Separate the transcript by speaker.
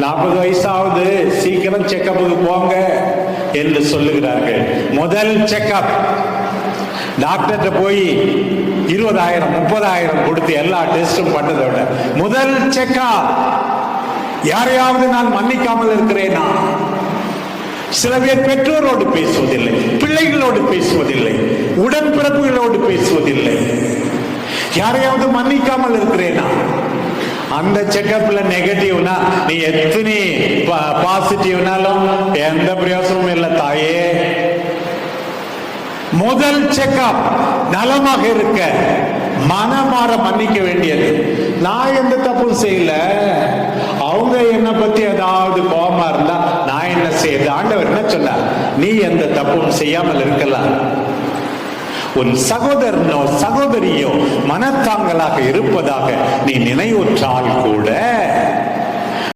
Speaker 1: நாற்பது வயசாவது சீக்கிரம் செக்கப்புக்கு போங்க என்று சொல்லுகிறார்கள். முதல் செக்கப் டாக்டர்கிட்ட போய் இருபதாயிரம் முப்பதாயிரம் கொடுத்து எல்லா டெஸ்டும் பண்ணதை விட முதல் செக்கப் யாரையாவது நான் மன்னிக்காமல் இருக்கிறேனா? சில பேர் பெற்றோரோடு பேசுவதில்லை பிள்ளைகளோடு பேசுவதில்லை உடன்பிறப்புகளோடு பேசுவதில்லை. யாரையாவது மன்னிக்காமல் இருக்கிறேனா? அந்த செக்கப்ல நெகட்டிவ்னா நீ எத்தனை பாசிட்டிவ்னாலும் எந்த பிரயோசனமும் இல்லை தாயே. முதல் செக்கப் நலமாக இருக்க மனமாற மன்னிக்க வேண்டியது. நான் எந்த தப்பும் செய்யல. அவங்க என்ன பத்தி ஏதாவது கோபமா இருந்தா நான் என்ன செய்யறது? ஆண்டவர் என்ன சொன்னார்? நீ எந்த தப்பும் செய்யாமல் இருக்கலாம். உன் சகோதரனோ சகோதரியோ மனத்தாங்கலாக இருப்பதாக நீ நினைவுற்றால் கூட